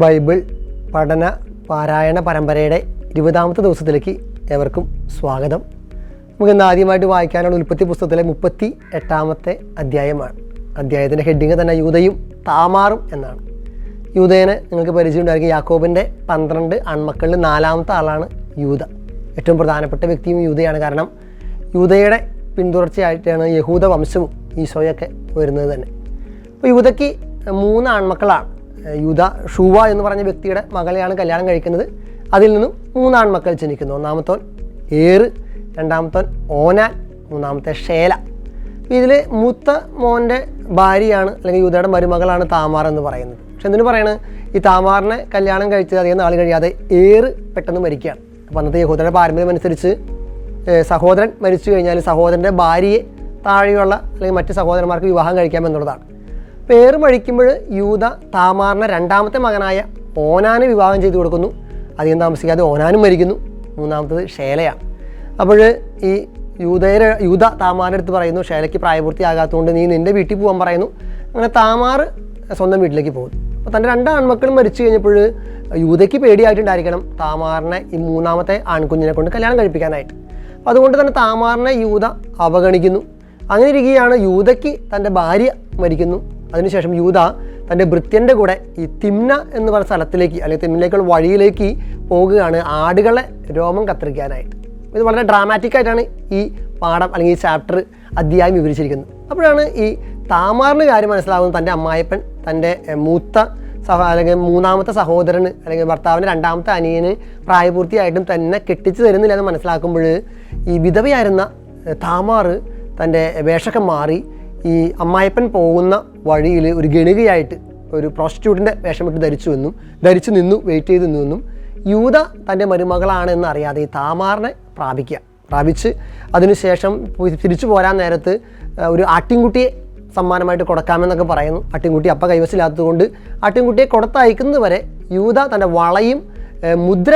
Bible പഠന പാരായണ പരമ്പരയുടെ ഇരുപതാമത്തെ ദിവസത്തിലേക്ക് ഏവർക്കും സ്വാഗതം. നമുക്ക് ഇന്ന് ആദ്യമായിട്ട് വായിക്കാനുള്ള ഉൽപ്പത്തി പുസ്തകത്തിലെ മുപ്പത്തി എട്ടാമത്തെ അധ്യായമാണ്. അധ്യായത്തിന്റെ ഹെഡിങ് തന്നെ യൂതയും താമാറും എന്നാണ്. യൂതേനെ നിങ്ങൾക്ക് പരിചയമുണ്ടായിരിക്കും യാക്കോബിന്റെ പന്ത്രണ്ട് ആൺമക്കളിൽ നാലാമത്തെ ആളാണ് യൂത. ഏറ്റവും പ്രധാനപ്പെട്ട വ്യക്തിയും യൂതയാണ്. കാരണം യൂതയുടെ പിന്തുടർച്ചയായിട്ടാണ് യഹൂദ വംശവും ഈശോയൊക്കെ വരുന്നത് തന്നെ. അപ്പോൾ യൂതയ്ക്ക് മൂന്ന് ആൺമക്കളാണ്. യൂത ഷൂവ എന്ന് പറഞ്ഞ വ്യക്തിയുടെ മകളെയാണ് കല്യാണം കഴിക്കുന്നത്. അതിൽ നിന്നും മൂന്നാൺ മക്കൾ ജനിക്കുന്നു. ഒന്നാമത്തോൻ ഏറ് രണ്ടാമത്തോൻ ഓനാൻ മൂന്നാമത്തെ ഷേല. ഇതിൽ മൂത്ത മോന്റെ ഭാര്യയാണ് അല്ലെങ്കിൽ യൂതയുടെ മരുമകളാണ് താമാർ എന്ന് പറയുന്നത്. പക്ഷെ എന്തിനു പറയണത് ഈ താമാറിനെ കല്യാണം കഴിച്ചത് അധികം നാൾ കഴിയാതെ ഏറ് പെട്ടെന്ന് മരിക്കുകയാണ്. അപ്പോൾ അന്നത്തെ യഹൂദയുടെ പാരമ്പര്യം അനുസരിച്ച് സഹോദരൻ മരിച്ചു കഴിഞ്ഞാൽ സഹോദരന്റെ ഭാര്യയെ താഴെയുള്ള അല്ലെങ്കിൽ മറ്റ് സഹോദരന്മാർക്ക് വിവാഹം കഴിക്കാം എന്നുള്ളതാണ് പേര് മഴിക്കുമ്പോൾ യൂത താമാറിനെ രണ്ടാമത്തെ മകനായ ഓനാനെ വിവാഹം ചെയ്തു കൊടുക്കുന്നു. അധികം താമസിക്കാതെ ഓനാനും മരിക്കുന്നു. മൂന്നാമത്തത് ഷേലയാണ് അപ്പോൾ ഈ യൂതയുടെ യൂത താമാറിന്റെ അടുത്ത് പറയുന്നു ഷേലയ്ക്ക് പ്രായപൂർത്തിയാകാത്തതുകൊണ്ട് നീ നിന്റെ വീട്ടിൽ പോകാൻ പറയുന്നു. അങ്ങനെ താമാർ സ്വന്തം വീട്ടിലേക്ക് പോകും അപ്പോൾ തന്റെ രണ്ട് ആൺമക്കളും മരിച്ചു കഴിഞ്ഞപ്പോൾ യൂതയ്ക്ക് പേടിയായിട്ടുണ്ടായിരിക്കണം താമാറിനെ ഈ മൂന്നാമത്തെ ആൺകുഞ്ഞിനെ കൊണ്ട് കല്യാണം കഴിപ്പിക്കാനായിട്ട്. അപ്പോൾ അതുകൊണ്ട് തന്നെ താമാറിനെ യൂത അവഗണിക്കുന്നു. അങ്ങനെ ഇരിക്കുകയാണ് യൂതയ്ക്ക് തന്റെ ഭാര്യ മരിക്കുന്നു. അതിനുശേഷം യൂത തന്റെ ഭൃത്യന്റെ കൂടെ ഈ തിമ്ന എന്ന് പറഞ്ഞ സ്ഥലത്തിലേക്ക് അല്ലെങ്കിൽ തിമ്നയിലേക്കുള്ള വഴിയിലേക്ക് പോകുകയാണ് ആടുകളെ രോമം കത്തിരിക്കാനായിട്ട് ഇത് വളരെ ഡ്രാമാറ്റിക് ആയിട്ടാണ് ഈ പാഠം അല്ലെങ്കിൽ ഈ ചാപ്റ്റർ അധ്യായം വിവരിച്ചിരിക്കുന്നത്. അപ്പോഴാണ് ഈ താമാറിന് കാര്യം മനസ്സിലാകുന്നത് തന്റെ അമ്മായപ്പൻ തന്റെ മൂത്ത സഹ അല്ലെങ്കിൽ മൂന്നാമത്തെ സഹോദരന് അല്ലെങ്കിൽ ഭർത്താവിന്റെ രണ്ടാമത്തെ അനിയന് പ്രായപൂർത്തിയായിട്ടും തന്നെ കെട്ടിച്ചു തരുന്നില്ല എന്ന് മനസ്സിലാക്കുമ്പോൾ ഈ വിധവയായിരുന്ന താമാർ തന്റെ വേഷമൊക്കെ മാറി ഈ അമ്മായപ്പൻ പോകുന്ന വഴിയിൽ ഒരു ഗണികയായിട്ട് ഒരു പ്രോസ്റ്റിറ്റ്യൂട്ടിന്റെ വേഷമിട്ട് ധരിച്ചു എന്നും ധരിച്ചു നിന്നു വെയിറ്റ് ചെയ്ത് നിന്നും യൂത തന്റെ മരുമകളാണെന്ന് അറിയാതെ ഈ താമാറിനെ പ്രാപിക്കുക. പ്രാപിച്ച് അതിനുശേഷം തിരിച്ചു പോരാൻ നേരത്ത് ഒരു ആട്ടിൻകുട്ടിയെ സമ്മാനമായിട്ട് കൊടുക്കാമെന്നൊക്കെ പറയുന്നു. ആട്ടിൻകുട്ടി അപ്പ കൈവശമില്ലാത്തതുകൊണ്ട് ആട്ടിൻകുട്ടിയെ കൊടുത്തയക്കുന്നത് വരെ യൂത തന്റെ വളയും മുദ്ര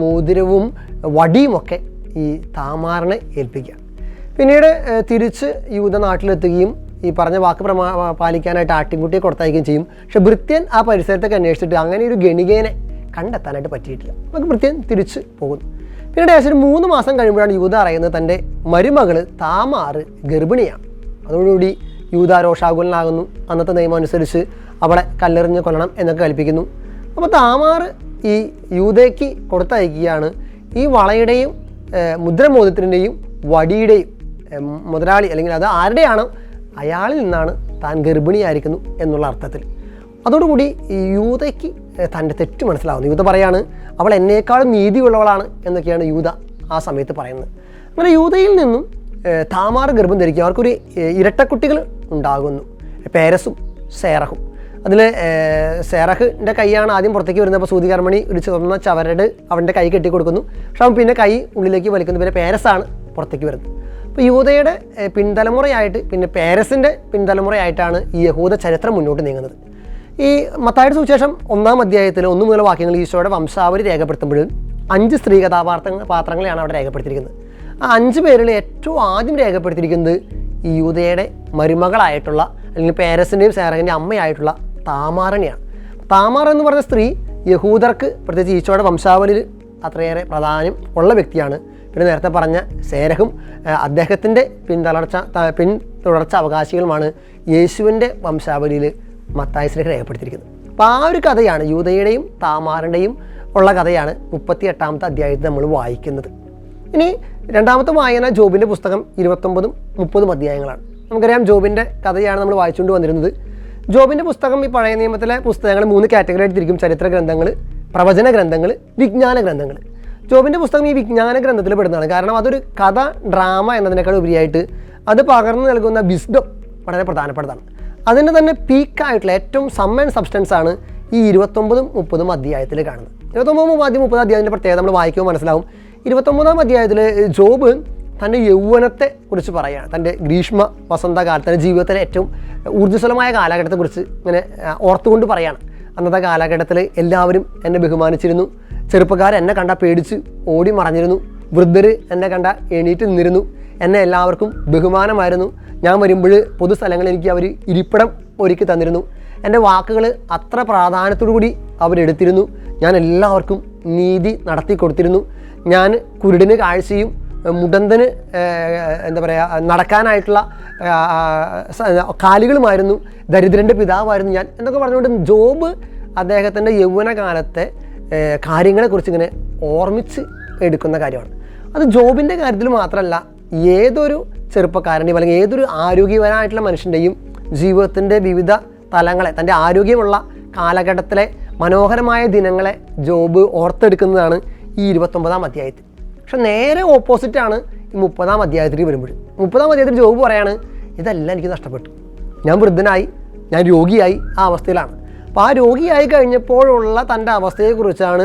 മോതിരവും വടിയുമൊക്കെ ഈ താമാറിനെ ഏൽപ്പിക്കുക. പിന്നീട് തിരിച്ച് യൂത നാട്ടിലെത്തുകയും ഈ പറഞ്ഞ വാക്ക് പ്രമാ പാലിക്കാനായിട്ട് ആട്ടിൻകുട്ടിയെ കൊടുത്തയക്കുകയും ചെയ്യും. പക്ഷെ ഭൃത്യൻ ആ പരിസരത്തൊക്കെ അന്വേഷിച്ചിട്ട് അങ്ങനെ ഒരു ഗണികേനെ കണ്ടെത്താനായിട്ട് പറ്റിയിട്ടില്ല. നമുക്ക് ഭൃത്യൻ തിരിച്ച് പോകുന്നു. പിന്നീട് ഏകദേശം ഒരു മൂന്ന് മാസം കഴിയുമ്പോഴാണ് യൂത അറിയുന്നത് തന്റെ മരുമകൾ താമാറ് ഗർഭിണിയാണ്. അതോടുകൂടി യൂത രോഷാകുലനാകുന്നു. അന്നത്തെ നിയമം അനുസരിച്ച് അവളെ കല്ലെറിഞ്ഞ് കൊല്ലണം എന്നൊക്കെ കൽപ്പിക്കുന്നു. അപ്പോൾ താമാറ് ഈ യൂതയ്ക്ക് കൊടുത്തയക്കുകയാണ് ഈ വളയുടെയും മുദ്രമോദത്തിന്റെയും വടിയുടെയും മുതലാളി അല്ലെങ്കിൽ അത് ആരുടെയാണ്? അയാളിൽ നിന്നാണ് താൻ ഗർഭിണിയായിരിക്കുന്നു എന്നുള്ള അർത്ഥത്തിൽ. അതോടുകൂടി യൂതയ്ക്ക് തന്റെ തെറ്റ് മനസ്സിലാവുന്നു. യൂത പറയാണ് അവൾ എന്നേക്കാളും നീതിയുള്ളവളാണ് എന്നൊക്കെയാണ് യൂത ആ സമയത്ത് പറയുന്നത്. അങ്ങനെ യൂതയിൽ നിന്നും താമാർ ഗർഭം ധരിക്കും അവർക്കൊരു ഇരട്ടക്കുട്ടികൾ ഉണ്ടാകുന്നു. പേരസും സേറഹും. അതിൽ സേറഹിന്റെ കൈയാണ് ആദ്യം പുറത്തേക്ക് വരുന്നത്. അപ്പോൾ സൂതികർമ്മണി ഒരു ചുവന്ന ചവരട് അവന്റെ കൈ കെട്ടി കൊടുക്കുന്നു പക്ഷെ അവൻ പിന്നെ കൈ ഉള്ളിലേക്ക് വലിക്കുന്നു. പിന്നെ പേരസാണ് പുറത്തേക്ക് വരുന്നത്. അപ്പോൾ യൂതയുടെ പിൻതലമുറയായിട്ട് പിന്നെ പേരസിന്റെ പിൻതലമുറയായിട്ടാണ് ഈ യഹൂദ ചരിത്രം മുന്നോട്ട് നീങ്ങുന്നത്. ഈ മത്തായുടെ സുവിശേഷം ഒന്നാം അധ്യായത്തിൽ ഒന്നു മുതൽ വാക്യങ്ങൾ ഈശോയുടെ വംശാവലി രേഖപ്പെടുത്തുമ്പോൾ അഞ്ച് സ്ത്രീ കഥാപാത്രങ്ങൾ പാത്രങ്ങളെയാണ് അവിടെ രേഖപ്പെടുത്തിയിരിക്കുന്നത്. ആ അഞ്ച് പേരിൽ ഏറ്റവും ആദ്യം രേഖപ്പെടുത്തിയിരിക്കുന്നത് ഈ യൂതയുടെ മരുമകളായിട്ടുള്ള അല്ലെങ്കിൽ പേരസിന്റെയും സേറകന്റെ അമ്മയായിട്ടുള്ള താമാറിനെയാണ് താമാർ എന്ന് പറഞ്ഞ സ്ത്രീ യഹൂദർക്ക് പ്രത്യേകിച്ച് ഈശോയുടെ വംശാവലിയിൽ അത്രയേറെ പ്രാധാന്യം ഉള്ള വ്യക്തിയാണ്. പിന്നെ നേരത്തെ പറഞ്ഞ സേരഹും അദ്ദേഹത്തിന്റെ പിന്തുടർച്ച പിന്തുടർച്ച അവകാശികളുമാണ് യേശുവിന്റെ വംശാവലിയിൽ മത്തായസിലേക്ക് രേഖപ്പെടുത്തിയിരിക്കുന്നത്. അപ്പോൾ ആ ഒരു കഥയാണ് യൂതയുടെയും താമാറിന്റെയും ഉള്ള കഥയാണ് മുപ്പത്തി എട്ടാമത്തെ അധ്യായത്തിൽ നമ്മൾ വായിക്കുന്നത്. ഇനി രണ്ടാമത്തെ വായന ജോബിന്റെ പുസ്തകം ഇരുപത്തൊമ്പതും മുപ്പതും അധ്യായങ്ങളാണ്. നമുക്കറിയാം ജോബിന്റെ കഥയാണ് നമ്മൾ വായിച്ചുകൊണ്ട് വന്നിരുന്നത്. ജോബിന്റെ പുസ്തകം ഈ പഴയ നിയമത്തിലെ പുസ്തകങ്ങൾ മൂന്ന് കാറ്റഗറി ആയിട്ട് തിരിക്കും ചരിത്ര ഗ്രന്ഥങ്ങൾ പ്രവചന ഗ്രന്ഥങ്ങൾ വിജ്ഞാന ഗ്രന്ഥങ്ങൾ. ജോബിന്റെ പുസ്തകം ഈ വിജ്ഞാന ഗ്രന്ഥത്തിൽ പെടുന്നതാണ്. കാരണം അതൊരു കഥ ഡ്രാമ എന്നതിനേക്കാൾ ഉപരിയായിട്ട് അത് പകർന്നു നൽകുന്ന വിസ്ഡം വളരെ പ്രധാനപ്പെട്ടതാണ്. അതിന്റെ തന്നെ പീക്കായിട്ടുള്ള ഏറ്റവും സമ്മൻ സബ്സ്റ്റൻസ് ആണ് ഈ ഇരുപത്തൊമ്പതും മുപ്പതും അധ്യായത്തിൽ കാണുന്നത്. ഇരുപത്തൊമ്പതും ആദ്യം മുപ്പത് അധ്യായത്തിന്റെ പ്രത്യേകത നമ്മൾ വായിക്കുമ്പോൾ മനസ്സിലാവും. ഇരുപത്തൊമ്പതാം അധ്യായത്തിൽ ജോബ് തന്റെ യൗവനത്തെ കുറിച്ച് പറയുകയാണ്. തന്റെ ഗ്രീഷ്മ വസന്തകാലത്ത് തന്റെ ജീവിതത്തിലെ ഏറ്റവും ഊർജസ്വലമായ കാലഘട്ടത്തെക്കുറിച്ച് ഇങ്ങനെ ഓർത്തുകൊണ്ട് പറയുകയാണ്. അന്നത്തെ കാലഘട്ടത്തിൽ എല്ലാവരും എന്നെ ബഹുമാനിച്ചിരുന്നു. ചെറുപ്പക്കാർ എന്നെ കണ്ട പേടിച്ച് ഓടി മറഞ്ഞിരുന്നു. വൃദ്ധർ എന്നെ കണ്ട എണീറ്റ് നിന്നിരുന്നു. എന്നെ എല്ലാവർക്കും ബഹുമാനമായിരുന്നു. ഞാൻ വരുമ്പോൾ പൊതുസ്ഥലങ്ങളിൽ എനിക്ക് അവർ ഇരിപ്പിടം ഒരുക്കി തന്നിരുന്നു. എന്റെ വാക്കുകൾ അത്ര പ്രാധാന്യത്തോടു കൂടി അവരെടുത്തിരുന്നു ഞാൻ എല്ലാവർക്കും നീതി നടത്തി കൊടുത്തിരുന്നു. ഞാൻ കുരുടിന് കാഴ്ചയും മുടന്തന് എന്താ പറയുക നടക്കാനായിട്ടുള്ള കാലുകളുമായിരുന്നു. ദരിദ്രന്റെ പിതാവായിരുന്നു ഞാൻ എന്നൊക്കെ പറഞ്ഞുകൊണ്ട് ജോബ് അദ്ദേഹത്തിന്റെ യൗവനകാലത്തെ കാര്യങ്ങളെക്കുറിച്ച് ഇങ്ങനെ ഓർമ്മിച്ച് എടുക്കുന്ന കാര്യമാണ്. അത് ജോബിന്റെ കാര്യത്തിൽ മാത്രമല്ല ഏതൊരു ചെറുപ്പക്കാരന്റെയും അല്ലെങ്കിൽ ഏതൊരു ആരോഗ്യപരമായിട്ടുള്ള മനുഷ്യന്റെയും ജീവിതത്തിന്റെ വിവിധ തലങ്ങളെ തന്റെ ആരോഗ്യമുള്ള കാലഘട്ടത്തിലെ മനോഹരമായ ദിനങ്ങളെ ജോബ് ഓർത്തെടുക്കുന്നതാണ് ഈ ഇരുപത്തൊമ്പതാം അധ്യായത്തിൽ. പക്ഷെ നേരെ ഓപ്പോസിറ്റാണ് ഈ മുപ്പതാം അധ്യായത്തിൽ വരുമ്പോൾ മുപ്പതാം അധ്യായത്തിൽ ജോബ് പറയാണ് ഇതെല്ലാം എനിക്ക് നഷ്ടപ്പെട്ടു. ഞാൻ വൃദ്ധനായി ഞാൻ രോഗിയായി ആ അവസ്ഥയിലാണ്. അപ്പോൾ ആ രോഗിയായി കഴിഞ്ഞപ്പോഴുള്ള തന്റെ അവസ്ഥയെക്കുറിച്ചാണ്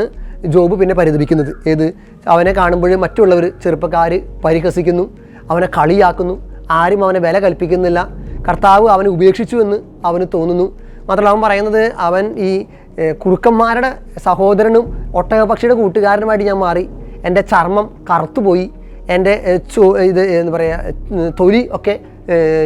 ജോബ് പിന്നെ പരിതപിക്കുന്നത്. ഏത്? അവനെ കാണുമ്പോഴും മറ്റുള്ളവർ ചെറുപ്പക്കാർ പരിഹസിക്കുന്നു അവനെ കളിയാക്കുന്നു ആരും അവനെ വില കൽപ്പിക്കുന്നില്ല. കർത്താവ് അവനെ ഉപേക്ഷിച്ചു എന്ന് അവന് തോന്നുന്നു. മാത്രമല്ല അവൻ പറയുന്നത് അവൻ ഈ കുറുക്കന്മാരുടെ സഹോദരനും ഒട്ടകപക്ഷിയുടെ കൂട്ടുകാരനുമായിട്ട് ഞാൻ മാറി. എന്റെ ചർമ്മം കറുത്തുപോയി. എന്റെ ചോ ഇത് എന്ന് പറയുക തൊലി ഒക്കെ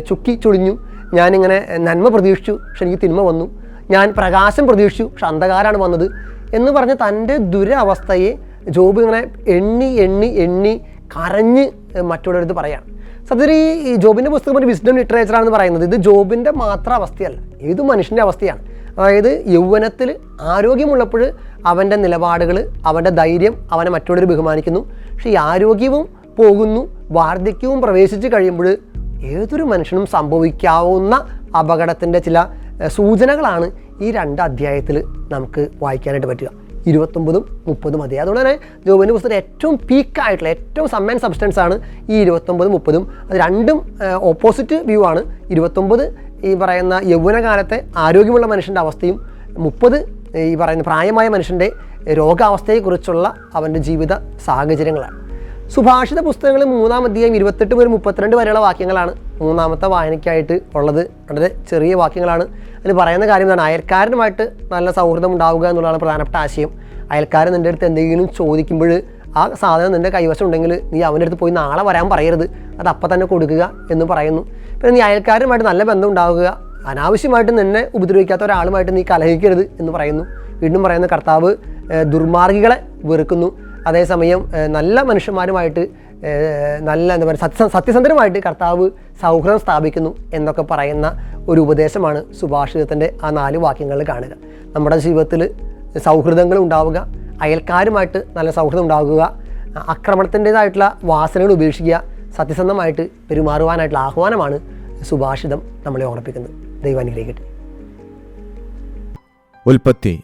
ചുക്കി ചുളിഞ്ഞു. ഞാനിങ്ങനെ നന്മ പ്രതീക്ഷിച്ചു. പക്ഷെ എനിക്ക് തിന്മ വന്നു. ഞാൻ പ്രകാശം പ്രതീക്ഷിച്ചു പക്ഷെ അന്ധകാരമാണ് വന്നത് എന്ന് പറഞ്ഞ് തന്റെ ദുരവസ്ഥയെ ജോബ് ഇങ്ങനെ എണ്ണി എണ്ണി എണ്ണി കരഞ്ഞ് മറ്റുള്ളവരടുത്ത് പറയാണ്. സത്യത്തിൽ ഈ ജോബിന്റെ പുസ്തകം ഒരു വിസ്ഡം ലിറ്ററേച്ചറാണെന്ന് പറയുന്നത് ഇത് ജോബിന്റെ മാത്രം അവസ്ഥയല്ല ഏത് മനുഷ്യന്റെ അവസ്ഥയാണ്. അതായത് യൗവനത്തിൽ ആരോഗ്യമുള്ളപ്പോൾ അവന്റെ നിലപാടുകൾ അവന്റെ ധൈര്യം അവനെ മറ്റുള്ളവർ ബഹുമാനിക്കുന്നു. പക്ഷേ ഈ ആരോഗ്യവും പോകുന്നു വാർദ്ധക്യവും പ്രവേശിച്ച് കഴിയുമ്പോൾ ഏതൊരു മനുഷ്യനും സംഭവിക്കാവുന്ന അപകടത്തിന്റെ ചില സൂചനകളാണ് ഈ രണ്ട് അധ്യായത്തിൽ നമുക്ക് വായിക്കാനായിട്ട് പറ്റുക. ഇരുപത്തൊമ്പതും മുപ്പതും അധ്യായം അതുകൊണ്ട് തന്നെ ജോബിന്റെ പുസ്തകം ഏറ്റവും പീക്കായിട്ടുള്ള ഏറ്റവും സമ്മൻ സബ്സ്റ്റൻസ് ആണ് ഈ ഇരുപത്തൊമ്പതും മുപ്പതും. അത് രണ്ടും ഓപ്പോസിറ്റ് വ്യൂ ആണ്. ഇരുപത്തൊമ്പത് ഈ പറയുന്ന യൗവനകാലത്തെ ആരോഗ്യമുള്ള മനുഷ്യന്റെ അവസ്ഥയും മുപ്പത് ഈ പറയുന്ന പ്രായമായ മനുഷ്യന്റെ രോഗാവസ്ഥയെക്കുറിച്ചുള്ള അവന്റെ ജീവിത സാഹചര്യങ്ങളാണ്. സുഭാഷിത പുസ്തകങ്ങൾ മൂന്നാം അധ്യായം ഇരുപത്തെട്ട് മുതൽ മുപ്പത്തിരണ്ട് വരെയുള്ള വാക്യങ്ങളാണ് മൂന്നാമത്തെ വായനയ്ക്കായിട്ട് ഉള്ളത്. വളരെ ചെറിയ വാക്യങ്ങളാണ്. അതിൽ പറയുന്ന കാര്യം എന്താണ്? അയൽക്കാരനുമായിട്ട് നല്ല സൗഹൃദം ഉണ്ടാവുക എന്നുള്ളതാണ് പ്രധാനപ്പെട്ട ആശയം. അയൽക്കാരൻ നിന്റെ അടുത്ത് എന്തെങ്കിലും ചോദിക്കുമ്പോൾ ആ സാധനം നിന്റെ കൈവശം ഉണ്ടെങ്കിൽ നീ അവന്റെ അടുത്ത് പോയി നാളെ വരാൻ പറയരുത്. അത് അപ്പം തന്നെ കൊടുക്കുക എന്ന് പറയുന്നു. പിന്നെ നീ അയൽക്കാരനുമായിട്ട് നല്ല ബന്ധം ഉണ്ടാവുക. അനാവശ്യമായിട്ട് നിന്നെ ഉപദ്രവിക്കാത്ത ഒരാളുമായിട്ട് നീ കലഹിക്കരുത് എന്ന് പറയുന്നു. വീണ്ടും പറയുന്ന കർത്താവ് ദുർമാർഗികളെ വെറുക്കുന്നു. അതേസമയം നല്ല മനുഷ്യന്മാരുമായിട്ട് നല്ല എന്താ പറയുക സത്യ സത്യസന്ധരുമായിട്ട് കർത്താവ് സൗഹൃദം സ്ഥാപിക്കുന്നു എന്നൊക്കെ പറയുന്ന ഒരു ഉപദേശമാണ് സുഭാഷിതത്തിന്റെ ആ നാല് വാക്യങ്ങളിൽ കാണുക. നമ്മുടെ ജീവിതത്തിൽ സൗഹൃദങ്ങൾ ഉണ്ടാവുക അയൽക്കാരുമായിട്ട് നല്ല സൗഹൃദം ഉണ്ടാകുക ആക്രമണത്തിന്റെതായിട്ടുള്ള വാസനകൾ ഉപേക്ഷിക്കുക സത്യസന്ധമായിട്ട് പെരുമാറുവാനായിട്ടുള്ള ആഹ്വാനമാണ് സുഭാഷിതം നമ്മളെ ഓർമ്മിപ്പിക്കുന്നത്. ദൈവം അനുഗ്രഹിക്കട്ടെ. ഉൽപ്പത്തി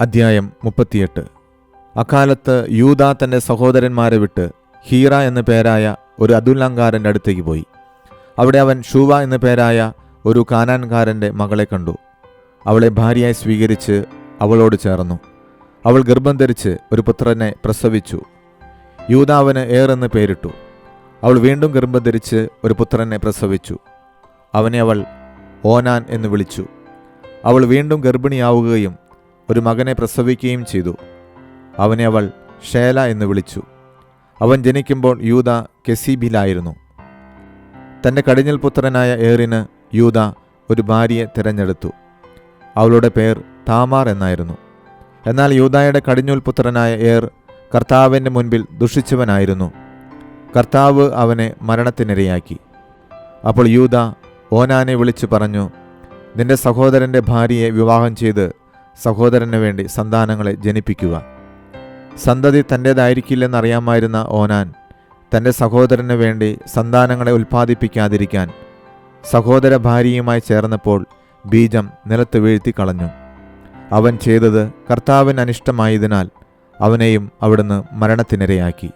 അധ്യായം മുപ്പത്തിയെട്ട്. അക്കാലത്ത് യൂത തന്റെ സഹോദരന്മാരെ വിട്ട് ഹീറ എന്ന പേരായ ഒരു അതുല്ലങ്കാരന്റെ അടുത്തേക്ക് പോയി. അവിടെ അവൻ ഷൂവ എന്ന പേരായ ഒരു കാനാൻകാരന്റെ മകളെ കണ്ടു. അവളെ ഭാര്യയായി സ്വീകരിച്ച് അവളോട് ചേർന്നു. അവൾ ഗർഭം ധരിച്ച് ഒരു പുത്രനെ പ്രസവിച്ചു. യൂത അവന് ഏർ എന്ന് പേരിട്ടു. അവൾ വീണ്ടും ഗർഭം ധരിച്ച് ഒരു പുത്രനെ പ്രസവിച്ചു. അവനെ അവൾ ഓനാൻ എന്ന് വിളിച്ചു. അവൾ വീണ്ടും ഗർഭിണിയാവുകയും ഒരു മകനെ പ്രസവിക്കുകയും ചെയ്തു. അവനെ അവൾ ഷേല എന്ന് വിളിച്ചു. അവൻ ജനിക്കുമ്പോൾ യൂത കെസീബിലായിരുന്നു. തന്റെ കടിഞ്ഞൽ പുത്രനായ ഏറിന് യൂത ഒരു ഭാര്യയെ തിരഞ്ഞെടുത്തു. അവളുടെ പേർ താമാർ എന്നായിരുന്നു. എന്നാൽ യൂതായുടെ കടിഞ്ഞൂൽ പുത്രനായ ഏർ കർത്താവിന്റെ മുൻപിൽ ദുഷിച്ചവനായിരുന്നു. കർത്താവ് അവനെ മരണത്തിനിരയാക്കി. അപ്പോൾ യൂത ഓനാനെ വിളിച്ചു പറഞ്ഞു നിന്റെ സഹോദരന്റെ ഭാര്യയെ വിവാഹം ചെയ്ത് സഹോദരന് വേണ്ടി സന്താനങ്ങളെ ജനിപ്പിക്കുക. സന്തതി തന്റേതായിരിക്കില്ലെന്നറിയാമായിരുന്ന ഓനാൻ തന്റെ സഹോദരന് വേണ്ടി സന്താനങ്ങളെ ഉൽപ്പാദിപ്പിക്കാതിരിക്കാൻ സഹോദര ഭാര്യയുമായി ചേർന്നപ്പോൾ ബീജം നിലത്ത് വീഴ്ത്തി കളഞ്ഞു. അവൻ ചെയ്തത് കർത്താവിന് അനിഷ്ടമായതിനാൽ അവനെയും അവിടുന്ന് മരണത്തിനിരയാക്കി.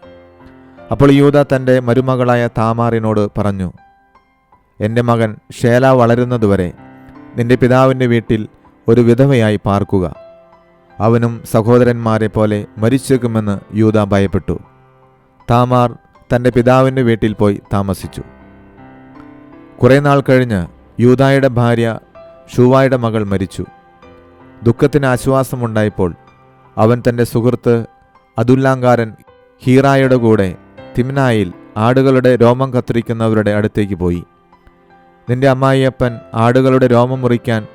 അപ്പോൾ യൂത തന്റെ മരുമകളായ താമാറിനോട് പറഞ്ഞു എന്റെ മകൻ ഷേല വളരുന്നതുവരെ നിന്റെ പിതാവിന്റെ വീട്ടിൽ ഒരു വിധവയായി പാർക്കുക. അവനും സഹോദരന്മാരെ പോലെ മരിച്ചേക്കുമെന്ന് യൂത ഭയപ്പെട്ടു. താമാർ തന്റെ പിതാവിന്റെ വീട്ടിൽ പോയി താമസിച്ചു. കുറേ നാൾ കഴിഞ്ഞ് യൂതായുടെ ഭാര്യ ഷൂവായുടെ മകൾ മരിച്ചു. ദുഃഖത്തിന് ആശ്വാസമുണ്ടായപ്പോൾ അവൻ തന്റെ സുഹൃത്ത് അതുല്ലാങ്കാരൻ ഹീറായുടെ കൂടെ തിമ്നായിൽ ആടുകളുടെ രോമം കത്തിരിക്കുന്നവരുടെ അടുത്തേക്ക് പോയി. നിന്റെ അമ്മായിയപ്പൻ ആടുകളുടെ രോമം മുറിക്കാൻ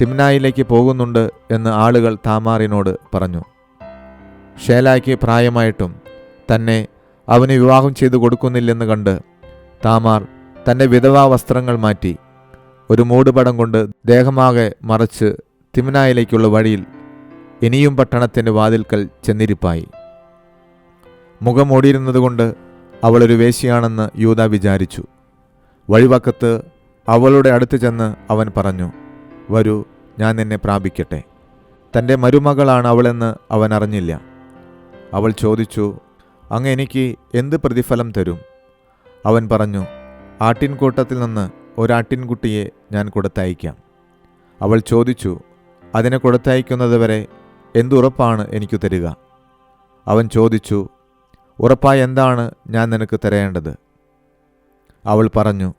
തിമ്നായിലേക്ക് പോകുന്നുണ്ട് എന്ന് ആളുകൾ താമാറിനോട് പറഞ്ഞു. ഷേലായ്ക്ക് പ്രായമായിട്ടും തന്നെ അവന് വിവാഹം ചെയ്തു കൊടുക്കുന്നില്ലെന്ന് കണ്ട് താമാർ തന്റെ വിധവാ വസ്ത്രങ്ങൾ മാറ്റി ഒരു മൂടുപടം കൊണ്ട് ദേഹമാകെ മറച്ച് തിമ്നായിലേക്കുള്ള വഴിയിൽ ഇനിയും പട്ടണത്തിന്റെ വാതിൽക്കൽ ചെന്നിരിപ്പായി. മുഖം ഓടിയിരുന്നതുകൊണ്ട് അവളൊരു വേശിയാണെന്ന് യൂത വിചാരിച്ചു. വഴിവക്കത്ത് അവളുടെ അടുത്ത് ചെന്ന് അവൻ പറഞ്ഞു വരൂ ഞാൻ നിന്നെ പ്രാപിക്കട്ടെ. തന്റെ മരുമകളാണ് അവളെന്ന് അവൻ അറിഞ്ഞില്ല. അവൾ ചോദിച്ചു അങ്ങ് എനിക്ക് എന്ത് പ്രതിഫലം തരും? അവൻ പറഞ്ഞു ആട്ടിൻകൂട്ടത്തിൽ നിന്ന് ഒരാട്ടിൻകുട്ടിയെ ഞാൻ കൊടുത്തയക്കാം അവൾ ചോദിച്ചു അതിനെ കൊടുത്തയക്കുന്നത് വരെ എന്തുറപ്പാണ് എനിക്ക് തരിക? അവൻ ചോദിച്ചു ഉറപ്പായി എന്താണ് ഞാൻ നിനക്ക് തരേണ്ടത്? അവൾ പറഞ്ഞു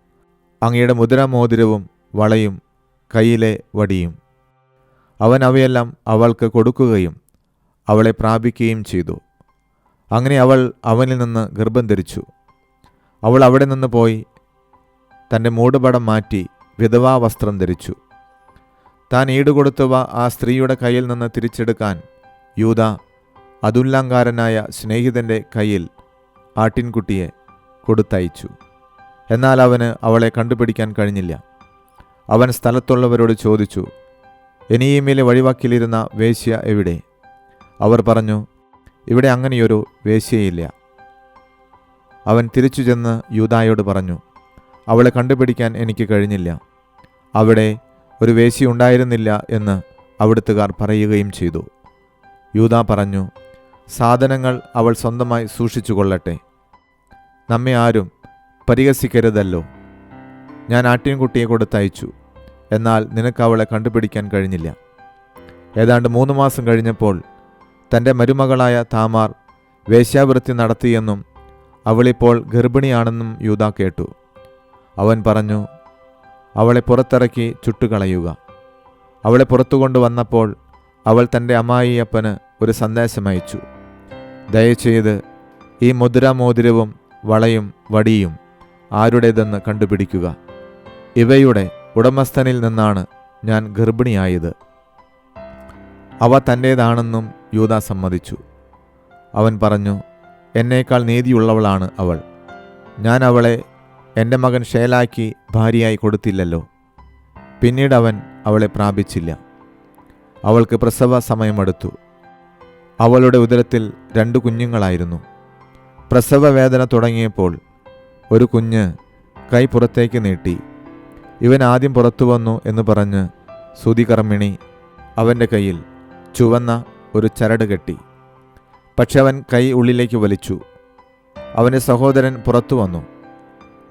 അങ്ങയുടെ മുദ്രാമോതിരവും വളയും കയ്യിലെ വടിയും. അവൻ അവയെല്ലാം അവൾക്ക് കൊടുക്കുകയും അവളെ പ്രാപിക്കുകയും ചെയ്തു. അങ്ങനെ അവൾ അവനിൽ നിന്ന് ഗർഭം ധരിച്ചു. അവൾ അവിടെ നിന്ന് പോയി തന്റെ മൂടുപടം മാറ്റി വിധവാ വസ്ത്രം ധരിച്ചു. താൻ ഈടുകൊടുത്തവ ആ സ്ത്രീയുടെ കയ്യിൽ നിന്ന് തിരിച്ചെടുക്കാൻ യൂത അതുല്ലാങ്കാരനായ സ്നേഹിതന്റെ കയ്യിൽ ആട്ടിൻകുട്ടിയെ കൊടുത്തയച്ചു. എന്നാൽ അവന് അവളെ കണ്ടുപിടിക്കാൻ കഴിഞ്ഞില്ല. അവൻ സ്ഥലത്തുള്ളവരോട് ചോദിച്ചു എനിയമ്മയിലെ വഴിവാക്കിലിരുന്ന വേശ്യ എവിടെ? അവർ പറഞ്ഞു ഇവിടെ അങ്ങനെയൊരു വേശ്യയില്ല. അവൻ തിരിച്ചു ചെന്ന് യൂതായോട് പറഞ്ഞു അവളെ കണ്ടുപിടിക്കാൻ എനിക്ക് കഴിഞ്ഞില്ല. അവിടെ ഒരു വേശ്യ ഉണ്ടായിരുന്നില്ല എന്ന് അവിടുത്തുകാർ പറയുകയും ചെയ്തു. യൂത പറഞ്ഞു സാധനങ്ങൾ അവൾ സ്വന്തമായി സൂക്ഷിച്ചു കൊള്ളട്ടെ നമ്മെ ആരും പരിഹസിക്കരുതല്ലോ. ഞാൻ ആട്ടിൻകുട്ടിയെ കൊടുത്തയച്ചു. എന്നാൽ നിനക്ക് അവളെ കണ്ടുപിടിക്കാൻ കഴിഞ്ഞില്ല. ഏതാണ്ട് മൂന്ന് മാസം കഴിഞ്ഞപ്പോൾ തന്റെ മരുമകളായ താമാർ വേശ്യാവൃത്തി നടത്തിയെന്നും അവളിപ്പോൾ ഗർഭിണിയാണെന്നും യൂത കേട്ടു. അവൻ പറഞ്ഞു അവളെ പുറത്തിറക്കി ചുട്ടുകളയുക. അവളെ പുറത്തു കൊണ്ടുവന്നപ്പോൾ അവൾ തന്റെ അമ്മായിയപ്പന് ഒരു സന്ദേശമയച്ചു ദയചെയ്ത് ഈ മുദ്രാമോതിരവും വളയും വടിയും ആരുടേതെന്ന് കണ്ടുപിടിക്കുക. ഇവയുടെ ഉടമസ്ഥനിൽ നിന്നാണ് ഞാൻ ഗർഭിണിയായത്. അവ തന്റേതാണെന്നും യൂത സമ്മതിച്ചു. അവൻ പറഞ്ഞു എന്നേക്കാൾ നീതിയുള്ളവളാണ് അവൾ. ഞാൻ അവളെ എന്റെ മകൻ ഷേലാക്കി ഭാര്യയായി കൊടുത്തില്ലല്ലോ. പിന്നീട് അവൻ അവളെ പ്രാപിച്ചില്ല. അവൾക്ക് പ്രസവ സമയമെടുത്തു. അവളുടെ ഉദരത്തിൽ രണ്ട് കുഞ്ഞുങ്ങളായിരുന്നു. പ്രസവ വേദന തുടങ്ങിയപ്പോൾ ഒരു കുഞ്ഞ് കൈ പുറത്തേക്ക് നീട്ടി. ഇവൻ ആദ്യം പുറത്തു വന്നു എന്ന് പറഞ്ഞ് സുതികർമ്മിണി അവന്റെ കയ്യിൽ ചുവന്ന ഒരു ചരട് കെട്ടി. പക്ഷെ അവൻ കൈ ഉള്ളിലേക്ക് വലിച്ചു. അവന്റെ സഹോദരൻ പുറത്തു വന്നു.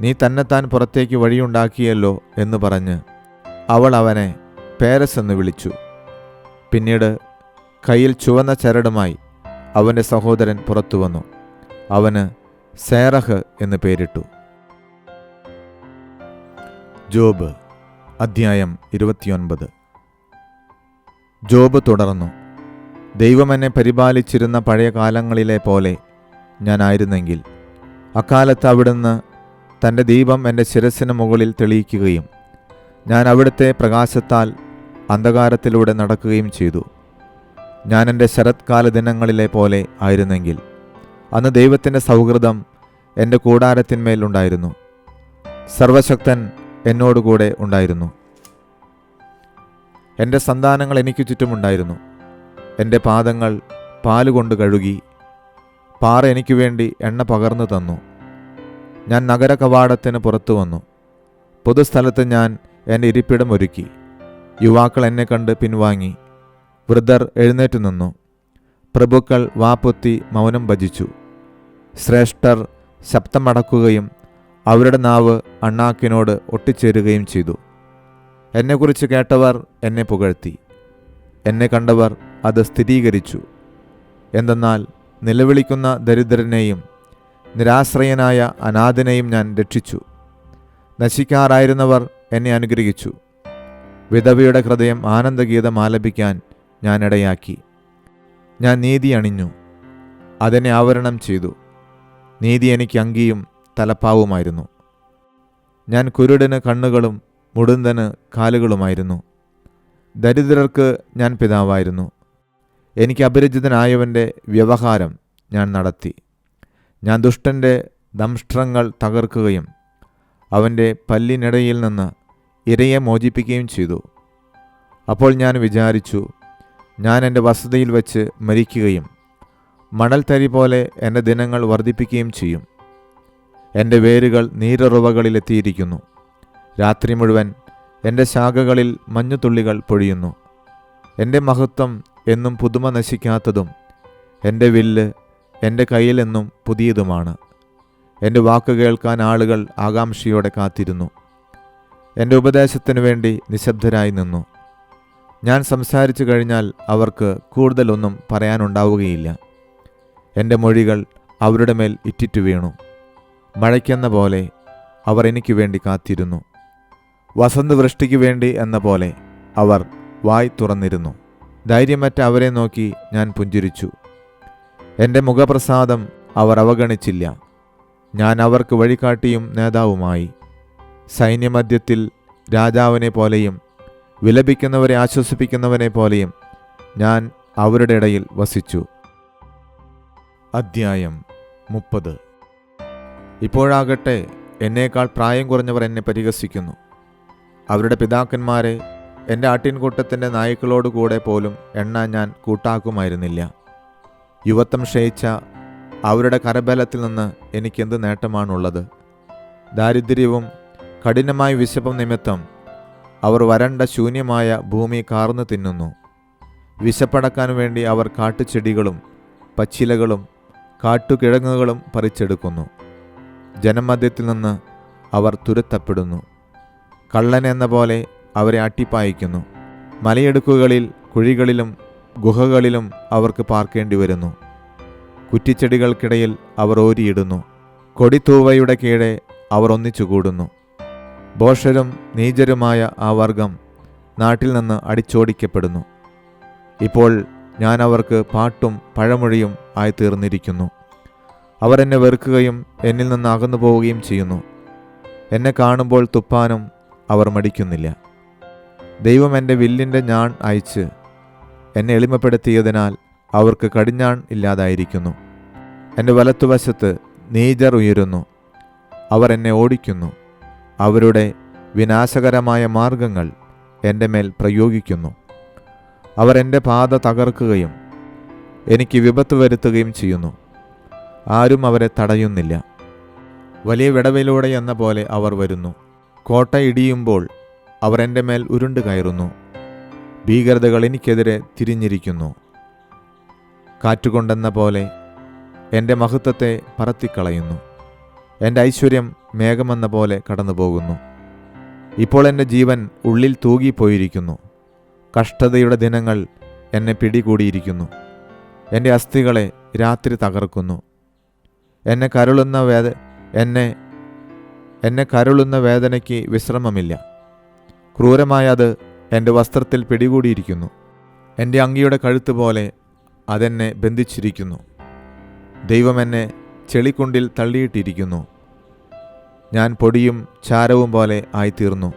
നീ തന്നെത്താൻ പുറത്തേക്ക് വഴിയുണ്ടാക്കിയല്ലോ എന്ന് പറഞ്ഞ് അവൾ അവനെ പേരസ് എന്ന് വിളിച്ചു. പിന്നീട് കയ്യിൽ ചുവന്ന ചരടുമായി അവന്റെ സഹോദരൻ പുറത്തു വന്നു. അവന് സേറഹ് എന്ന് പേരിട്ടു. ജോബ് അധ്യായം ഇരുപത്തിയൊൻപത്. ജോബ് തുടർന്നു. ദൈവം എന്നെ പരിപാലിച്ചിരുന്ന പഴയ കാലങ്ങളിലെ പോലെ ഞാനായിരുന്നെങ്കിൽ അക്കാലത്ത് അവിടുന്ന് തന്റെ ദീപം എന്റെ ശിരസിന് മുകളിൽ തെളിയിക്കുകയും ഞാൻ അവിടുത്തെ പ്രകാശത്താൽ അന്ധകാരത്തിലൂടെ നടക്കുകയും ചെയ്തു. ഞാൻ എന്റെ ശരത്കാല ദിനങ്ങളിലെ പോലെ ആയിരുന്നെങ്കിൽ അന്ന് ദൈവത്തിന്റെ സൗഹൃദം എന്റെ കൂടാരത്തിന്മേൽ ഉണ്ടായിരുന്നു. സർവശക്തൻ എന്നോടുകൂടെ ഉണ്ടായിരുന്നു. എന്റെ സന്താനങ്ങൾ എനിക്ക് ചുറ്റുമുണ്ടായിരുന്നു. എന്റെ പാദങ്ങൾ പാലുകൊണ്ട് കഴുകി പാറ എനിക്ക് വേണ്ടി എണ്ണ പകർന്നു തന്നു. ഞാൻ നഗര കവാടത്തിന് പുറത്തു വന്നു. പൊതുസ്ഥലത്ത് ഞാൻ എന്റെ ഇരിപ്പിടം ഒരുക്കി. യുവാക്കൾ എന്നെ കണ്ട് പിൻവാങ്ങി. വൃദ്ധർ എഴുന്നേറ്റ് നിന്നു. പ്രഭുക്കൾ വാപ്പൊത്തി മൗനം ഭജിച്ചു. ശ്രേഷ്ഠർ ശബ്ദമടക്കുകയും അവരുടെ നാവ് അണ്ണാക്കിനോട് ഒട്ടിച്ചേരുകയും ചെയ്തു. എന്നെക്കുറിച്ച് കേട്ടവർ എന്നെ പുകഴ്ത്തി. എന്നെ കണ്ടവർ അത് സ്ഥിരീകരിച്ചു. എന്തെന്നാൽ നിലവിളിക്കുന്ന ദരിദ്രനെയും നിരാശ്രയനായ അനാഥനെയും ഞാൻ രക്ഷിച്ചു. നശിക്കാറായിരുന്നവർ എന്നെ അനുഗ്രഹിച്ചു. വിധവയുടെ ഹൃദയം ആനന്ദഗീതം ആലപിക്കാൻ ഞാൻ ഇടയാക്കി. ഞാൻ നീതി അണിഞ്ഞു. അതിനെ ആവരണം ചെയ്തു. നീതി എനിക്ക് അങ്കിയും തലപ്പാവുമായിരുന്നു. ഞാൻ കുരുടന് കണ്ണുകളും മുടുന്തന് കാലുകളുമായിരുന്നു. ദരിദ്രർക്ക് ഞാൻ പിതാവായിരുന്നു. എനിക്ക് അപരിചിതനായവന്റെ വ്യവഹാരം ഞാൻ നടത്തി. ഞാൻ ദുഷ്ടന്റെ ദംഷ്ട്രങ്ങൾ തകർക്കുകയും അവന്റെ പല്ലിനിടയിൽ നിന്ന് ഇരയെ മോചിപ്പിക്കുകയും ചെയ്തു. അപ്പോൾ ഞാൻ വിചാരിച്ചു ഞാൻ എന്റെ വസതിയിൽ വെച്ച് മരിക്കുകയും മണൽത്തരി പോലെ എന്റെ ദിനങ്ങൾ വർദ്ധിപ്പിക്കുകയും ചെയ്യും. എന്റെ വേരുകൾ നീരുറവകളിലെത്തിയിരിക്കുന്നു. രാത്രി മുഴുവൻ എന്റെ ശാഖകളിൽ മഞ്ഞുതുള്ളികൾ പൊഴിയുന്നു. എന്റെ മഹത്വം എന്നും പുതുമ നശിക്കാത്തതും എന്റെ വില്ല് എന്റെ കയ്യിലെന്നും പുതിയതുമാണ്. എന്റെ വാക്ക് കേൾക്കാൻ ആളുകൾ ആകാംക്ഷയോടെ കാത്തിരുന്നു. എന്റെ ഉപദേശത്തിനു വേണ്ടി നിശബ്ദരായി നിന്നു. ഞാൻ സംസാരിച്ചു കഴിഞ്ഞാൽ അവർക്ക് കൂടുതലൊന്നും പറയാനുണ്ടാവുകയില്ല. എന്റെ മൊഴികൾ അവരുടെ മേൽ ഇറ്റിറ്റു വീണു. മഴയ്ക്കെന്ന പോലെ അവർ എനിക്ക് വേണ്ടി കാത്തിരുന്നു. വസന്തവൃഷ്ടിക്ക് വേണ്ടി എന്ന പോലെ അവർ വായ് തുറന്നിരുന്നു. ധൈര്യമറ്റ അവരെ നോക്കി ഞാൻ പുഞ്ചിരിച്ചു. എന്റെ മുഖപ്രസാദം അവർ അവഗണിച്ചില്ല. ഞാൻ അവർക്ക് വഴികാട്ടിയും നേതാവുമായി. സൈന്യമധ്യത്തിൽ രാജാവിനെ പോലെയും വിലപിക്കുന്നവരെ ആശ്വസിപ്പിക്കുന്നവനെ പോലെയും ഞാൻ അവരുടെ ഇടയിൽ വസിച്ചു. അദ്ധ്യായം മുപ്പത്. ഇപ്പോഴാകട്ടെ എന്നേക്കാൾ പ്രായം കുറഞ്ഞവർ എന്നെ പരിഹസിക്കുന്നു. അവരുടെ പിതാക്കന്മാരെ എന്റെ ആട്ടിൻകൂട്ടത്തിന്റെ നായ്ക്കളോടുകൂടെ പോലും എണ്ണാൻ ഞാൻ കൂട്ടാക്കുമായിരുന്നില്ല. യുവത്വം ക്ഷയിച്ച അവരുടെ കരബലത്തിൽ നിന്ന് എനിക്കെന്ത് നേട്ടമാണുള്ളത്? ദാരിദ്ര്യവും കഠിനമായ വിശപ്പും നിമിത്തം അവർ വരണ്ട ശൂന്യമായ ഭൂമി കാർന്നു തിന്നുന്നു. വിശപ്പടക്കാൻ വേണ്ടി അവർ കാട്ടുചെടികളും പച്ചിലകളും കാട്ടുകിഴങ്ങുകളും പറിച്ചെടുക്കുന്നു. ജനമധ്യത്തിൽ നിന്ന് അവർ തുരത്തപ്പെടുന്നു. കള്ളൻ എന്ന പോലെ അവരെ അട്ടിപ്പായിക്കുന്നു. മലയിടുക്കുകളിൽ കുഴികളിലും ഗുഹകളിലും അവർക്ക് പാർക്കേണ്ടി വരുന്നു. കുറ്റിച്ചെടികൾക്കിടയിൽ അവർ ഓരിയിടുന്നു. കൊടിത്തൂവയുടെ കീഴെ അവർ ഒന്നിച്ചുകൂടുന്നു. ഭോഷരും നീചരുമായ ആ വർഗം നാട്ടിൽ നിന്ന് അടിച്ചോടിക്കപ്പെടുന്നു. ഇപ്പോൾ ഞാൻ അവർക്ക് പാട്ടും പഴമൊഴിയും ആയി തീർന്നിരിക്കുന്നു അവർ എന്നെ വെറുക്കുകയും എന്നിൽ നിന്ന് അകന്നു പോവുകയും ചെയ്യുന്നു. എന്നെ കാണുമ്പോൾ തുപ്പാനും അവർ മടിക്കുന്നില്ല. ദൈവം എന്റെ വില്ലിന്റെ ഞാൻ അയച്ച് എന്നെ എളിമപ്പെടുത്തിയതിനാൽ അവർക്ക് കടിഞ്ഞാൺ ഇല്ലാതായിരിക്കുന്നു. എന്റെ വലത്തുവശത്ത് നീജർ ഉയരുന്നു. അവർ എന്നെ ഓടിക്കുന്നു. അവരുടെ വിനാശകരമായ മാർഗങ്ങൾ എന്റെ മേൽ പ്രയോഗിക്കുന്നു. അവർ എന്റെ പാത തകർക്കുകയും എനിക്ക് വിപത്ത് വരുത്തുകയും ചെയ്യുന്നു. ആരും അവരെ തടയുന്നില്ല. വലിയ വിടവിലൂടെ എന്ന പോലെ അവർ വരുന്നു. കോട്ട ഇടിയുമ്പോൾ അവർ എന്റെ മേൽ ഉരുണ്ടു കയറുന്നു. ഭീകരതകൾ എനിക്കെതിരെ തിരിഞ്ഞിരിക്കുന്നു. കാറ്റുകൊണ്ടെന്ന പോലെ എന്റെ മഹത്വത്തെ പറത്തിക്കളയുന്നു. എന്റെ ഐശ്വര്യം മേഘമെന്ന പോലെ കടന്നുപോകുന്നു. ഇപ്പോൾ എന്റെ ജീവൻ ഉള്ളിൽ തൂകിപ്പോയിരിക്കുന്നു. കഷ്ടതയുടെ ദിനങ്ങൾ എന്നെ പിടികൂടിയിരിക്കുന്നു. എന്റെ അസ്ഥികളെ രാത്രി തകർക്കുന്നു. എന്നെ കരുളുന്ന വേദ എന്നെ എന്നെ കരുളുന്ന വേദനയ്ക്ക് വിശ്രമമില്ല. ക്രൂരമായ അത് എന്റെ വസ്ത്രത്തിൽ പിടികൂടിയിരിക്കുന്നു. എന്റെ അങ്കിയുടെ കഴുത്ത് പോലെ അതെന്നെ ബന്ധിച്ചിരിക്കുന്നു. ദൈവം എന്നെ ചെളിക്കുണ്ടിൽ തള്ളിയിട്ടിരിക്കുന്നു. ഞാൻ പൊടിയും ചാരവും പോലെ ആയിത്തീർന്നു.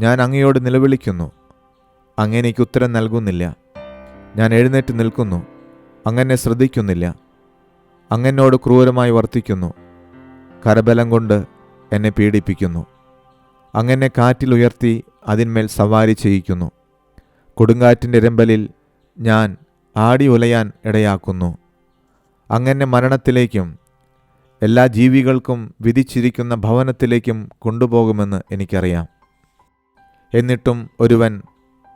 ഞാൻ അങ്ങയോട് നിലവിളിക്കുന്നു. അങ്ങനെക്ക് ഉത്തരം നൽകുന്നില്ല. ഞാൻ എഴുന്നേറ്റ് നിൽക്കുന്നു. അങ്ങനെ ശ്രദ്ധിക്കുന്നില്ല. അങ്ങനോട് ക്രൂരമായി വർത്തിക്കുന്നു. കരബലം കൊണ്ട് എന്നെ പീഡിപ്പിക്കുന്നു. അങ്ങനെ കാറ്റിൽ ഉയർത്തി അതിന്മേൽ സവാരി ചെയ്യിക്കുന്നു. കൊടുങ്കാറ്റിന്റെ രമ്പലിൽ ഞാൻ ആടി ഉലയാൻ ഇടയാക്കുന്നു. അങ്ങനെ മരണത്തിലേക്കും എല്ലാ ജീവികൾക്കും വിധിച്ചിരിക്കുന്ന ഭവനത്തിലേക്കും കൊണ്ടുപോകുമെന്ന് എനിക്കറിയാം. എന്നിട്ടും ഒരുവൻ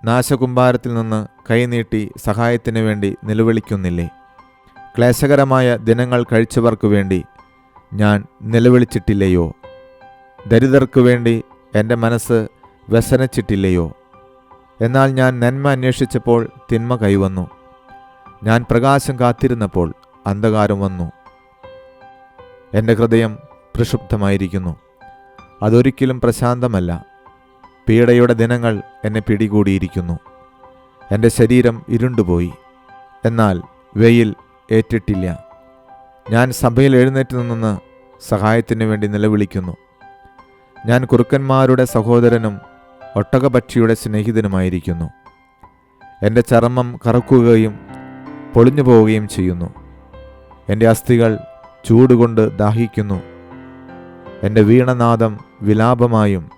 നാശകുംഭാരത്തിൽ നിന്ന് കൈനീട്ടി സഹായത്തിന് വേണ്ടി നിലവിളിക്കുന്നില്ലേ? ക്ലേശകരമായ ദിനങ്ങൾ കഴിച്ചവർക്ക് വേണ്ടി ഞാൻ നിലവിളിച്ചിട്ടില്ലയോ? ദരിദ്രർക്ക് വേണ്ടി എന്റെ മനസ്സ് വ്യസനിച്ചിട്ടില്ലയോ? എന്നാൽ ഞാൻ നന്മ അന്വേഷിച്ചപ്പോൾ തിന്മ കൈവന്നു. ഞാൻ പ്രകാശം കാത്തിരുന്നപ്പോൾ അന്ധകാരം വന്നു. എന്റെ ഹൃദയം പ്രക്ഷുബ്ധമായിരിക്കുന്നു. അതൊരിക്കലും പ്രശാന്തമല്ല. പീഡയുടെ ദിനങ്ങൾ എന്നെ പിടികൂടിയിരിക്കുന്നു. എന്റെ ശരീരം ഇരുണ്ടുപോയി. എന്നാൽ വെയിൽ ഏറ്റിട്ടില്ല. ഞാൻ സഭയിൽ എഴുന്നേറ്റ് നിന്ന് സഹായത്തിന് വേണ്ടി നിലവിളിക്കുന്നു. ഞാൻ കുറുക്കന്മാരുടെ സഹോദരനും ഒട്ടകപക്ഷിയുടെ സ്നേഹിതനുമായിരിക്കുന്നു. എന്റെ ചർമ്മം കറക്കുകയും പൊളിഞ്ഞു പോവുകയും ചെയ്യുന്നു. എന്റെ അസ്ഥികൾ ചൂടുകൊണ്ട് ദാഹിക്കുന്നു. എന്റെ വീണനാദം വിലാപമായും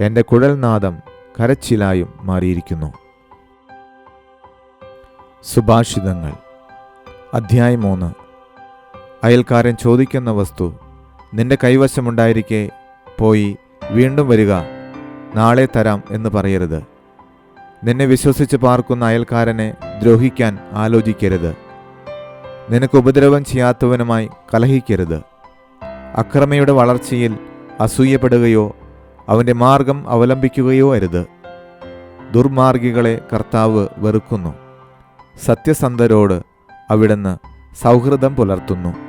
എന്റെ കുഴൽനാദം കരച്ചിലായും മാറിയിരിക്കുന്നു. സുഭാഷിതങ്ങൾ. അധ്യായം മൂന്ന്. അയൽക്കാരൻ ചോദിക്കുന്ന വസ്തു നിന്റെ കൈവശമുണ്ടായിരിക്കെ പോയി വീണ്ടും വരിക നാളെ തരാം എന്ന് പറയരുത്. നിന്നെ വിശ്വസിച്ച് പാർക്കുന്ന അയൽക്കാരനെ ദ്രോഹിക്കാൻ ആലോചിക്കരുത്. നിനക്ക് ഉപദ്രവം ചെയ്യാത്തവനുമായി കലഹിക്കരുത്. അക്രമയുടെ വളർച്ചയിൽ അസൂയപ്പെടുകയോ അവന്റെ മാർഗം അവലംബിക്കുകയോ അരുത്. ദുർമാർഗികളെ കർത്താവ് വെറുക്കുന്നു. സത്യസന്ധരോട് അവിടുന്ന് സൗഹൃദം പുലർത്തുന്നു.